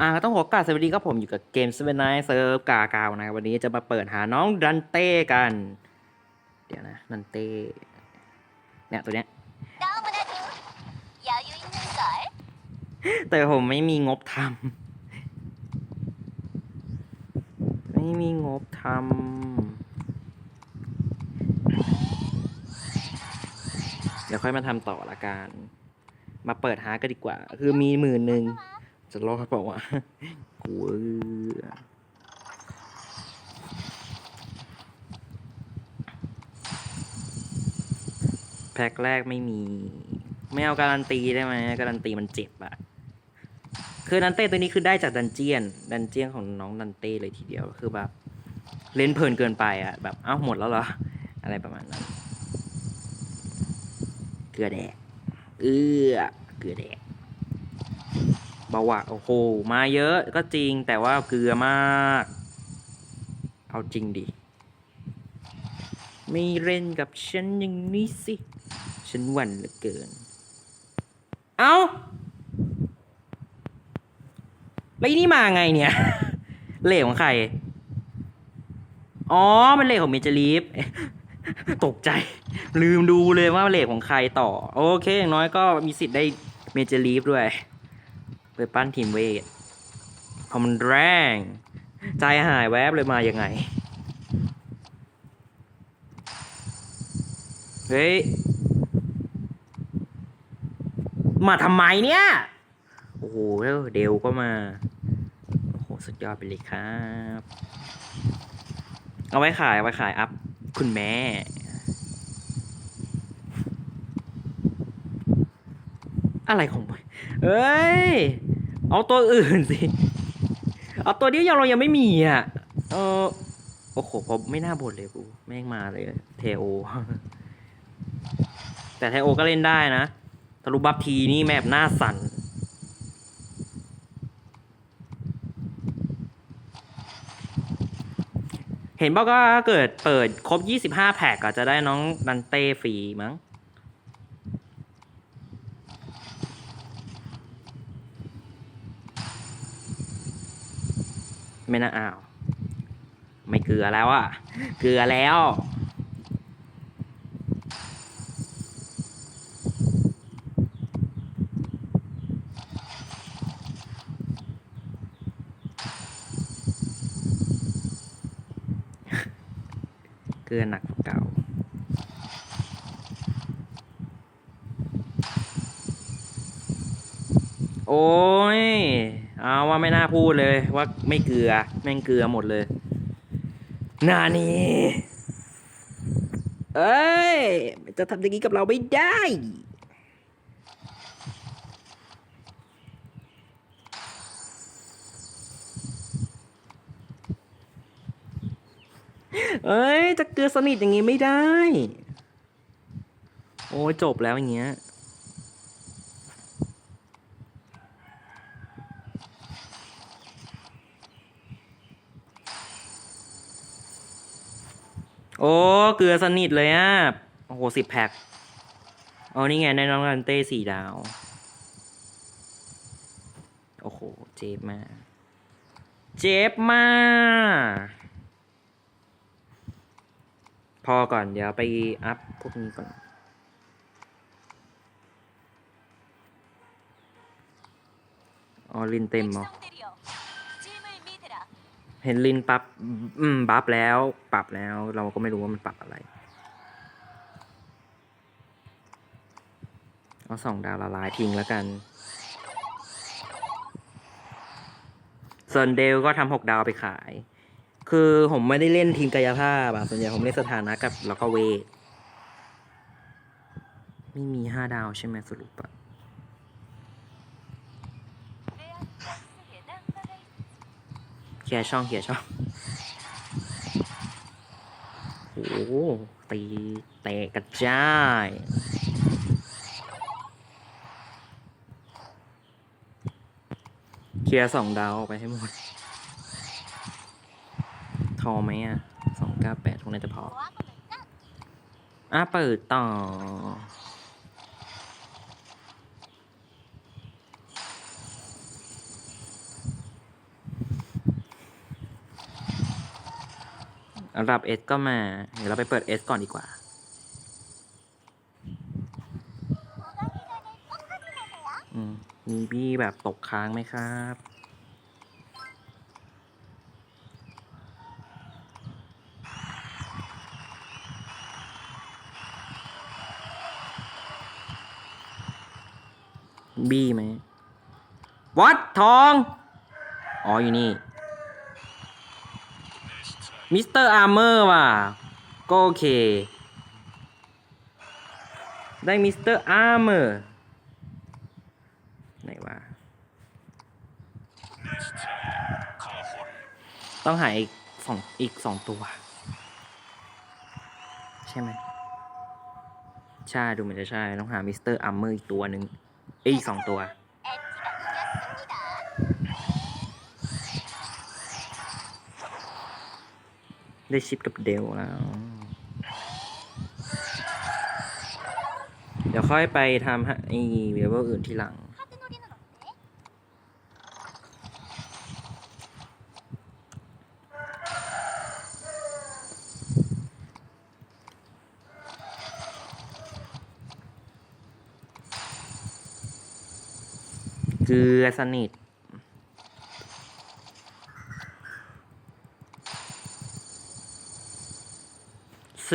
อ่าต้องขอกราบสวัสดีครับผมอยู่กับเกมเซเวนไนเซอร์กากาวนะวันนี้จะมาเปิดหาน้องดันเต้กัน เดี๋ยวนะดันเต้เนี่ยตัวเนี้ยแต่ผมไม่มีงบทำไม่มีงบทำเดี๋ยวค่อยมาทำต่อละกัน มาเปิดหากันดีกว่า คือมีหมื่นหนึ่ง จะรอดเปล่าวะกูเออแพ็คแรกไม่มี ไม่เอาการันตีได้ไหมการันตีมันเจ็บอะคือดันเต้ตัวนี้คือได้จากดันเจียน ดันเจียนของน้องดันเต้เลยทีเดียวคือแบบ เล่นเพลินเกินไปอะแบบเอ้าหมดแล้วเหรอ อะไรประมาณนั้น เกลือแดกเอื้อเกลือแดกาหวานโอ้โห มาเยอะก็จริงแต่ว่าเกลือมาก เอาจริงดิไม่เล่นกับฉันอย่างนี้สิ ฉันหวั่นเหลือเกิน เอาแล้วอีนี่มาไงเนี่ยเหล่ของใคร อ๋อ มันเหล่ของเมเจลีฟตกใจ ลืมดูเลยว่าเหล่ของใครต่อ โอเค อย่างน้อยก็มีสิทธิ์ได้เมเจลีฟด้วย ไปปั้นทีมเวทพอมันแรง ใจหายแวบเลยมายังไง เฮ้ย มาทำไมเนี่ย โอ้โหเดวก็มา โอ้โห สุดยอดไปเลยครับ เอาไว้ขาย เอาไว้ขายอัพ คุณแม่ อะไรของมันเอ้ย เอาตัวอื่นสิ เอาตัวนี้ยังเรายังไม่มีอะ เออ โอ้โหผมไม่น่าบ่นเลยกู แม่งมาเลย เทโอ แต่เทโอก็เล่นได้นะทะลุบัฟทีนี่แมปหน้าสั่นเห็นบอกว่าถ้าเกิดเปิดครบ 25 แพ็กก็จะได้น้องดันเต้ฟรีมั้ง ม่น่าอ้าว ไม่เกลือแล้วอะเกลือแล้วเกลือหนักกว่าเก่า โอ้ย เอาว่าไม่น่าพูดเลยว่าไม่เกลือแม่งเกลือหมดเลยนานี่เอ้ย จะทำอย่างนี้กับเราไม่ได้ เอ้ย จะเกลือสนิทอย่างงี้ไม่ได้ โอ้ยจบแล้วอย่างเงี้ย โอ้เกลือสนิทเลยอะ โอ้โหสิบแพ็คอ๋อนี่ไงในน้องรันเต้สี่ดาว โอ้โห เจ็บมาก เจ็บมาก พอก่อนเดี๋ยวไปอัพพวกนี้ก่อนอ๋อลินเต็มหรอ เห็นลินปรับอืมบัฟแล้ว ปรับแล้ว เราก็ไม่รู้ว่ามันปรับอะไร เอาสองดาวละลายทิ้งแล้วกันส่วนเดลก็ทำหกดาวไปขาย คือผมไม่ได้เล่นทีมกายภาพอะส่วนใหญ่ผมเล่นสถานะกับแล้วก็เวท ไม่มีห้าดาวใช่ไหมสรุปอะ เคลียร์ช่องเคลียร์ช่องโอ้ตีเตะกระจายเคลียร์สองดาวออกไปให้หมด ทอไหมอะสองเก้าแปดคงน่าจะพออะเปิดต่อ ระดับ S ก็มา เดี๋ยวเราไปเปิด S ก่อนดีกว่าอมีบี้แบบตกค้างไหมครับ บี้ไหมวัดทอง อ๋อ อยู่นี่ มิสเตอร์อาร์เมอร์ว่ะ ก็โอเค ได้มิสเตอร์อาร์เมอร์ไหนวะต้องหาอีกสองอีกสองตัว ใช่ไหมใช่ ดูเหมือนจะใช่ ต้องหามิสเตอร์อาร์เมอร์อีกตัวหนึ่งอีกสองตัว ได้ชิปกับเดวแล้ว เดี๋ยวค่อยไปทำฮะไอ้เวเวอร์อื่นที่หลัง เกลือสนิท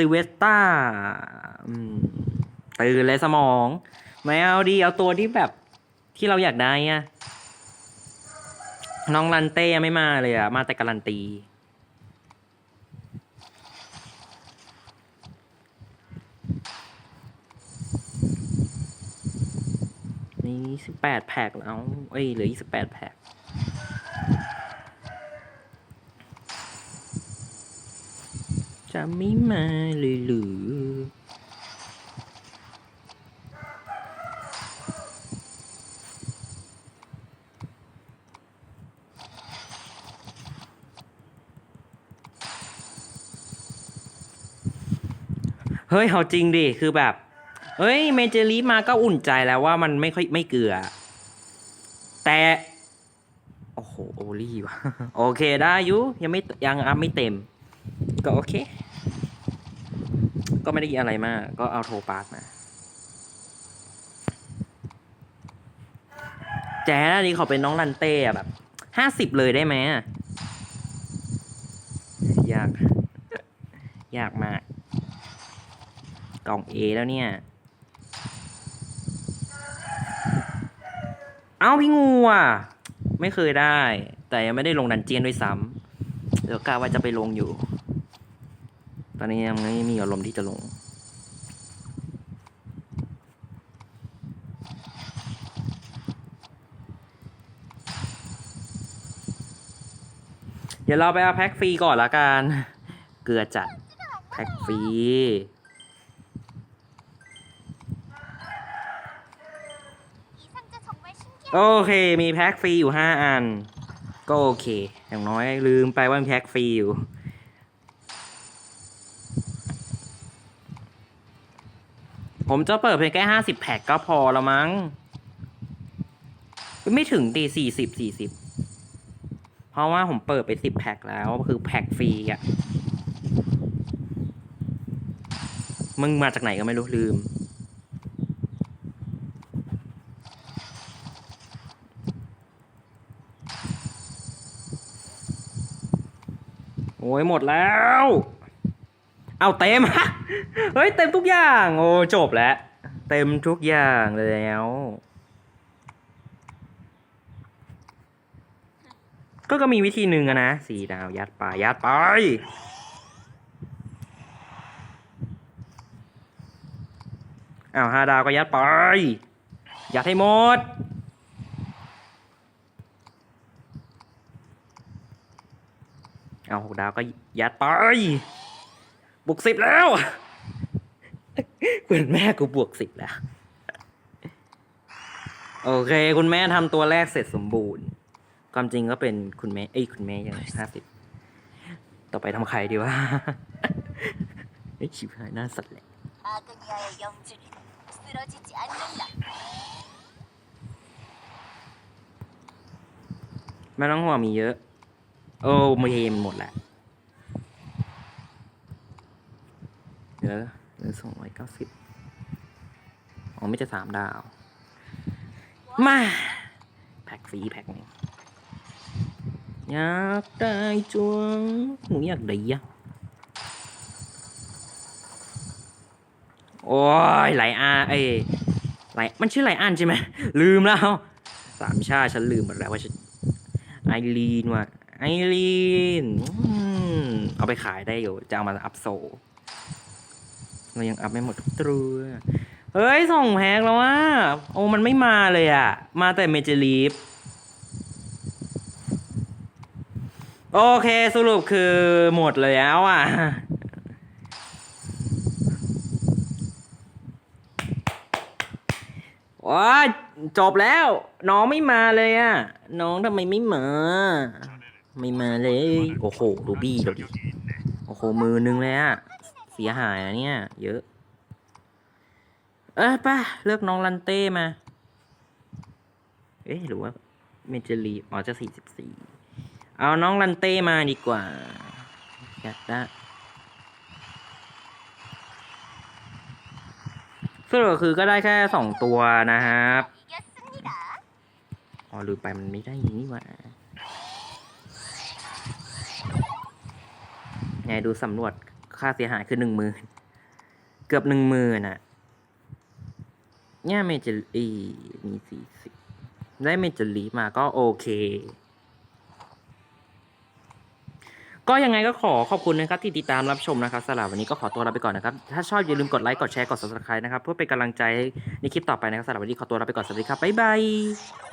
ซิเวสตาตื่นเลยสมอง ไม่เอาดีเอาตัวที่แบบที่เราอยากได้อะน้องลันเต้ยังไม่มาเลยอะมาแต่การันตี นี่สิบแปดแพ็กแล้ว เอ้ยเหลือยี่สิบแปดแพ็ก จะไม่มาเลยหรือ เฮ้ยเอาจริงดิ คือแบบ เฮ้ย เมเจอรีมาก็อุ่นใจแล้วว่ามันไม่ค่อยไม่เกลือ แต่ โอ้โห โอลี่วะ โอเคได้ยุยังไม่ยังอัพไม่เต็ม ก็โอเค ก็ไม่ได้กินอะไรมาก ก็เอาโทรปาร์กมา แจ๊ดนี่เขาเป็นน้องลันเต้อะแบบห้าสิบเลยได้ไหมอยาก ยากมาก กล่อง A แล้วเนี่ย เอ้าพี่งูอะ ไม่เคยได้ แต่ยังไม่ได้ลงดันเจียนด้วยซ้ำเดี๋ยวกะว่าจะไปลงอยู่ ตอนนี้ยังไม่มีอารมณ์ที่จะลง เดี๋ยวเราไปเอาแพ็กฟรีก่อนละกัน เกลือจัดแพ็กฟรีโอเค มีแพ็กฟรีอยู่ 5 อัน ก็โอเค อย่างน้อยลืมไปว่ามีแพ็กฟรีอยู่ ผมจะเปิดเพียงแค่ห้าสิบแพ็คก็พอแล้วมั้ง ไม่ถึงตีสี่สิบสี่สิบเพราะว่าผมเปิดไปสิบแพ็คแล้วคือแพ็คฟรีอะ มึงมาจากไหนก็ไม่รู้ลืม โอ้ยหมดแล้ว เอาเต็มฮะ เฮ้ยเต็มทุกอย่าง โอ้จบแล้ว เต็มทุกอย่างแล้ว ก็ก็มีวิธีหนึ่งอะนะสี่ดาวยัดไปยัดไป อ้าวห้าดาวก็ยัดไป ยัดให้หมดเอาหกดาวก็ยัดไป บวกสิบแล้วคุณแม่กูบวกสิบแล้ว โอเค คุณแม่ทำตัวแรกเสร็จสมบูรณ์ ความจริงก็เป็นคุณแม่เอ้ยคุณแม่ยังห้าสิบต่อไปทำใครดีวะไอ้ชิบหายหน้าสัตว์และไม่ต้องห่วงมีเยอะ โอ้มเทมันหมดแหละ อหลือสองร้อยเก้าสิบอ๋อไม่จะสามดาว มา แพ็กฟรีแพ็กหนึ่งอยากได้จวงหนูอยากได้อะโอ้ยไหลอาเอ้ยไหลมันชื่อไหลอันใช่ไหมลืมแล้วสามชาฉันลืมหมดแล้วว่าฉันไอรีนว่ะไอรีนเอาไปขายได้อยู่ จะเอามาอัพโซ เรายังอัพไม่หมดทุกตัวเฮ้ย ส่งแพ็กแล้วว่า โอ้มันไม่มาเลยอะมาแต่เมเจิลีฟโอเคสรุปคือหมดเลยแล้วอะ ว้าจบแล้ว น้องไม่มาเลยอะ น้องทำไมไม่มา ไม่มาเลย โอ้โห ดูบี้ดูดิโอ้โห มือนึงเลยอะ สียหายนะเนี่ย เยอะ เออป่ะ เลือกน้องลันเต้มา เอ๊ะหรือว่าเมเจลีอ๋อจะสี่สิบสี่เอาน้องลันเต้มาดีกว่าอยากได้สรุปคือก็ได้แค่สองตัวนะครับอ๋อลืมไปมันไม่ได้นี่ว่าไงดูสำรวจ ค่าเสียหายคือหนึ่งหมื่นเกือบหนึ่งหมื่นอะเนี่ยเมเจิลีมีสี่สิบได้เมเจิลีมาก็โอเค ก็ยังไงก็ขอขอบคุณนะครับที่ติดตามรับชมนะครับสำหรับวันนี้ก็ขอตัวลาไปก่อนนะครับ ถ้าชอบอย่าลืมกดไลค์กดแชร์กด subscribe นะครับ เพื่อเป็นกำลังใจในคลิปต่อไปนะครับสำหรับวันนี้ขอตัวลาไปก่อนสวัสดีครับบ๊ายบาย